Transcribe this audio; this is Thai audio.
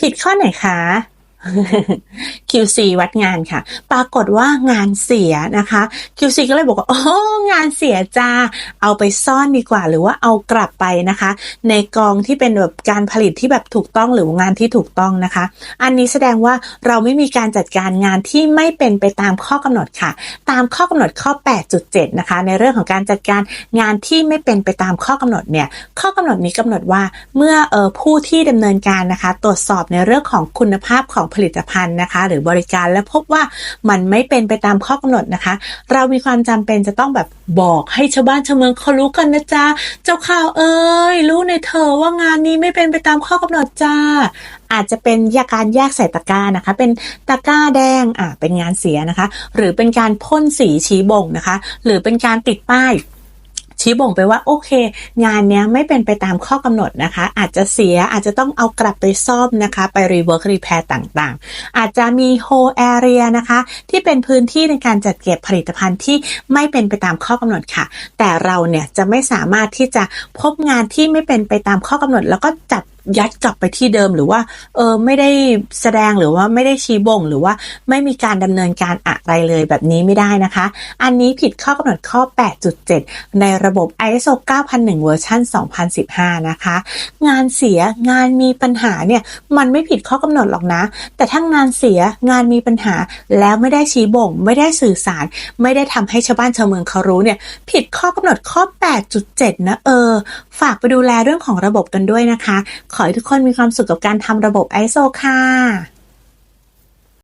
ผิดข้อไหนคะ QC วัดงานค่ะ ปรากฏว่างานเสียนะคะ QC ก็เลยบอกว่า โอ้ งานเสียจ้า เอาไปซ่อนดีกว่า หรือว่าเอากลับไปนะคะ ในกองที่เป็นแบบการผลิตที่แบบถูกต้องหรืองานที่ถูกต้องนะคะ อันนี้แสดงว่าเราไม่มีการจัดการงานที่ไม่เป็นไปตามข้อกำหนดค่ะ ตามข้อกำหนดข้อ 8.7 นะคะ ในเรื่องของการจัดการงานที่ไม่เป็นไปตามข้อกำหนดเนี่ย ข้อกำหนดนี้กำหนดว่า เมื่อเออผู้ที่ดำเนินการนะคะ ตรวจสอบในเรื่องของคุณภาพของผลิตภัณฑ์นะคะ หรือบริการและพบว่ามันไม่เป็นไปตามข้อกำหนดนะคะ เรามีความจำเป็นจะต้องแบบบอกให้ชาวบ้านชาวเมืองเขารู้กันนะจ๊ะเจ้าข่าวเอ้ยรู้ในเธอว่างานนี้ไม่เป็นไปตามข้อกำหนดจ้าอาจจะเป็นยาการแยกใส่ตะกร้านะคะ เป็นตะกร้าแดงอ่าเป็นงานเสียนะคะ หรือเป็นการพ่นสีชี้บ่งนะคะ หรือเป็นการติดป้าย ชี้บ่งไปว่าโอเค งานเนี้ยไม่เป็นไปตามข้อกำหนดนะคะ อาจจะเสียอาจจะต้องเอากลับไปซ่อมนะคะ ไปรีเวิร์ครีแพร์ต่างๆ อาจจะมีโฮแอเรียนะคะที่เป็นพื้นที่ในการจัดเก็บผลิตภัณฑ์ที่ไม่เป็นไปตามข้อกำหนดค่ะ แต่เราเนี่ยจะไม่สามารถที่จะพบงานที่ไม่เป็นไปตามข้อกำหนด แล้วก็จัด ยัดกลับไปที่เดิมหรือว่า เออไม่ได้แสดงหรือว่าไม่ได้ชี้บ่ง หรือว่าไม่มีการดำเนินการอะไรเลยแบบนี้ไม่ได้นะคะ อันนี้ผิดข้อกำหนดข้อ 8.7 ในระบบ ISO 9001 เวอร์ชัน2015 นะคะ งานเสียงานมีปัญหาเนี่ยมันไม่ผิดข้อกำหนดหรอกนะ แต่ถ้างานเสียงานมีปัญหา แล้วไม่ได้ชี้บ่ง ไม่ได้สื่อสาร ไม่ได้ทำให้ชาวบ้านชาวเมืองเขารู้เนี่ยผิดข้อกำหนดข้อ 8.7 นะเออ ฝากไปดูแลเรื่องของระบบกันด้วยนะคะขอให้ทุกคนมีความสุขกับการทำระบบ ISO ค่ะ